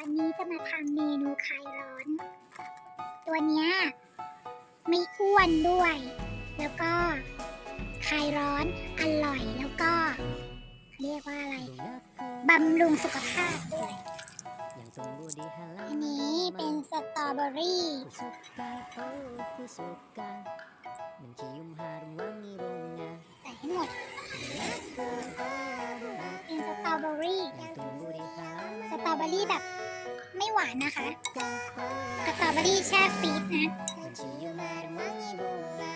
วันนี้จะมาทำเมนูคลายร้อน ตัวเนี้ยไม่อ้วนด้วย แล้วก็คลายร้อนอร่อยแล้วก็ เรียกว่าอะไรบำรุงสุขภาพด้วยอันนี้เป็นสตรอเบอรี่ใส่ให้หมดเป็นสตรอเบอรี่สตรอเบอรี่แบบ ไม่หวานนะคะ Kusuka, สตรอเบอรี่แช่ฟรีซนะ mencium harum wangi bunga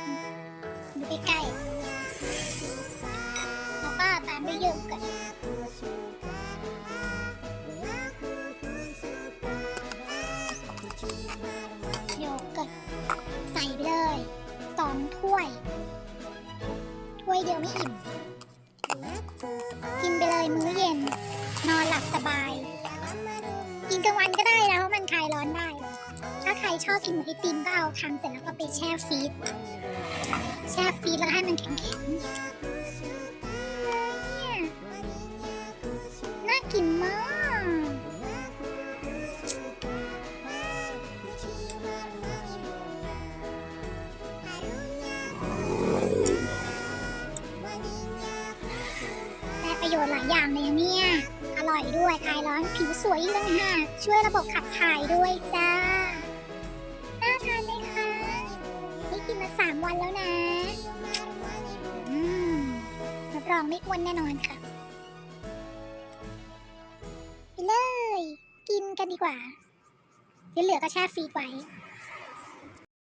ดูใกล้ๆแล้วก็ตามด้วยโยเกิร์ต Kusuka, bungaku kusuka Aku cium harum wangi โยเกิร์ตใส่ไปเลยสองถ้วย ถ้วยเดียวไม่อิ่ม Bungaku กินไปเลยมื้อเย็นนอน ชอบกินหมือนไอติมก็เอาทำเสร็จแล้วก็ไปแช่ฟรีซแช่ฟรีซแล้วให้มันแข็งๆเนี่ยน่ากินมากได้ประโยชน์หลายอย่างเลยเนี่ย อร่อยด้วยคลายร้อนผิวสวยอีกต่างหากช่วยระบบขับถ่ายด้วยจ้า วันแล้วนะอืมรับรองไม่อ้วนแน่นอนค่ะไปเลย กินกันดีกว่าเดี๋ยวเหลือก็แช่ฟรีดไว้